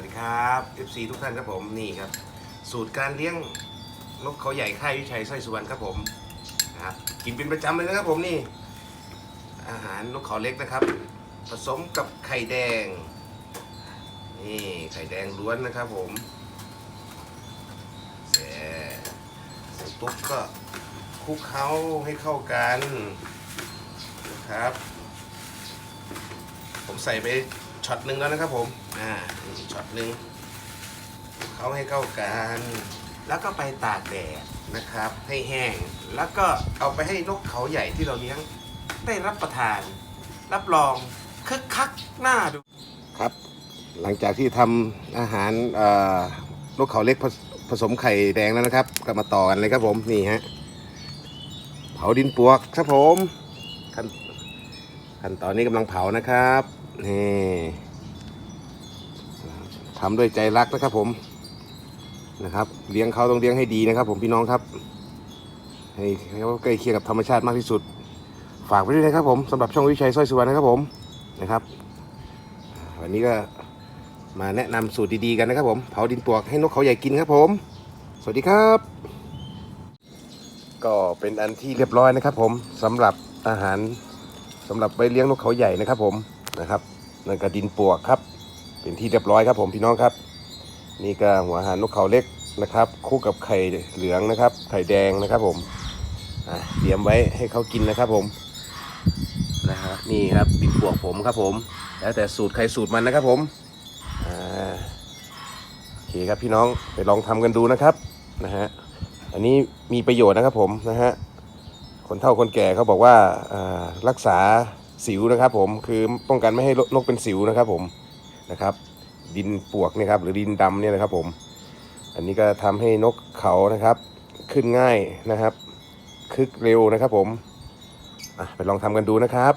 วัสดีครับ FC ทุกท่านครับผมนี่ครับ สูตรการเลี้ยงนกเขาใหญ่ค่ายวิชัยสร้อยสุวรรณครับผมนะครับกินเป็นประจำเลยนะครับผมนี่ อาหารนกเขาเล็กนะครับ ผสมกับไข่แดงนี่ไข่แดงล้วนนะครับผมเสร็จปุ๊บก็คลุกเคล้าให้เข้ากันนะครับ ผมใส่ไป ช็อตหนึ่งแล้วนะครับผมอ่าอีกช็อตหนึ่งเขาให้เข้ากันแล้วก็ไปตากแดดนะครับ ให้แห้งแล้วก็เอาไปให้นกเขาใหญ่ที่เราเลี้ยงได้รับประทาน รับรองคึกคักหน้าดูครับ หลังจากที่ทำอาหารนกเขาเล็กผสมไข่แดงแล้วนะครับ ก็มาต่อกันเลยครับผมนี่ฮะเผาดินปวกครับผมขั้นขั้นตอนนี้กำลังเผานะครับนี่ ทำด้วยใจรักนะครับผมนะครับ เลี้ยงเขาต้องเลี้ยงให้ดีนะครับ ผมพี่น้องครับให้เขาใกล้เคียงกับธรรมชาติมากที่สุด ฝากไว้ด้วยนะครับผมสำหรับช่องวิชัยสร้อยสุวรรณนะครับผมนะครับ วันนี้ก็มาแนะนำสูตรดีๆกันนะครับผมเผาดินปลวกให้นกเขาใหญ่กินครับผม สวัสดีครับ ก็เป็นอันที่เรียบร้อยนะครับ ผมสำหรับอาหารสำหรับไว้เลี้ยงนกเขาใหญ่นะครับ ผมนะครับนั่นก็ดินปลวกครับ เป็นที่เรียบร้อยครับผมพี่น้องครับ นี่ก็หัวอาหารนกเขาเล็กนะครับ คู่กับไข่เหลืองนะครับ ไข่แดงนะครับผมเตรียมไว้ให้เขากินนะครับผมนะฮะนี่ครับดินปวกผมครับผม แล้วแต่สูตรใครสูตรมันนะครับผมโอเคครับพี่น้องไปลองทำกันดูนะครับนะฮะอันนี้มีประโยชน์นะครับผมนะฮะคนเฒ่าคนแก่เขาบอกว่าอ่ารักษาสิวนะครับผมคือป้องกันไม่ให้นกเป็นสิวนะครับผม นะครับ ดินปวกเนี่ยครับหรือดินดำเนี่ยนะครับผม อันนี้ก็ทำให้นกเขานะครับ ขึ้นง่ายนะครับ คึกเร็วนะครับผมไปลองทำกันดูนะครับ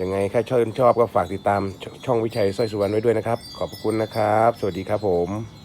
ยังไงใครชอบชอบก็ฝากติดตามช่องวิชัยสร้อยสุวรรณไว้ด้วยนะครับ ขอบคุณนะครับ สวัสดีครับผม